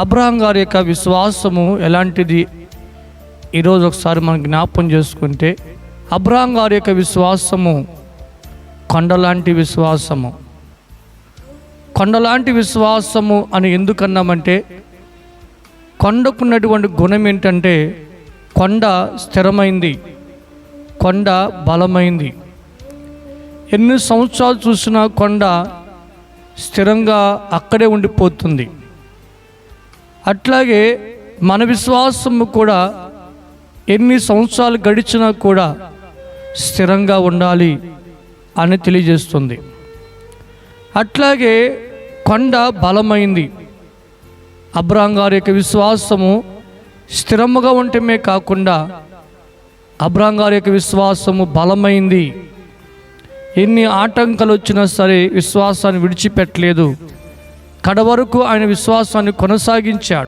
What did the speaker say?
Abraham గారి యొక్క విశ్వాసము ఎలాంటిది? ఈరోజు ఒకసారి మనం జ్ఞాపం చేసుకుంటే అబ్రహాం గారి యొక్క విశ్వాసము కొండలాంటి విశ్వాసము. కొండలాంటి విశ్వాసము అని ఎందుకన్నామంటే కొండకున్నటువంటి గుణం ఏంటంటే కొండ స్థిరమైంది కొండ బలమైంది. ఎన్ని సంవత్సరాలు చూసినా కొండ స్థిరంగా అక్కడే ఉండిపోతుంది. అట్లాగే మన విశ్వాసము కూడా ఎన్ని సంవత్సరాలు గడిచినా కూడా స్థిరంగా ఉండాలి అని తెలియజేస్తుంది. అట్లాగే కొండ బలమైంది. అబ్రాహం గారి యొక్క విశ్వాసము స్థిరముగా ఉండటమే కాకుండా అబ్రాహం గారి యొక్క విశ్వాసము బలమైంది. ఎన్ని ఆటంకాలు వచ్చినా సరే విశ్వాసాన్ని విడిచిపెట్టలేదు. కడవరకు ఆయన విశ్వాసాన్ని కొనసాగించాడు.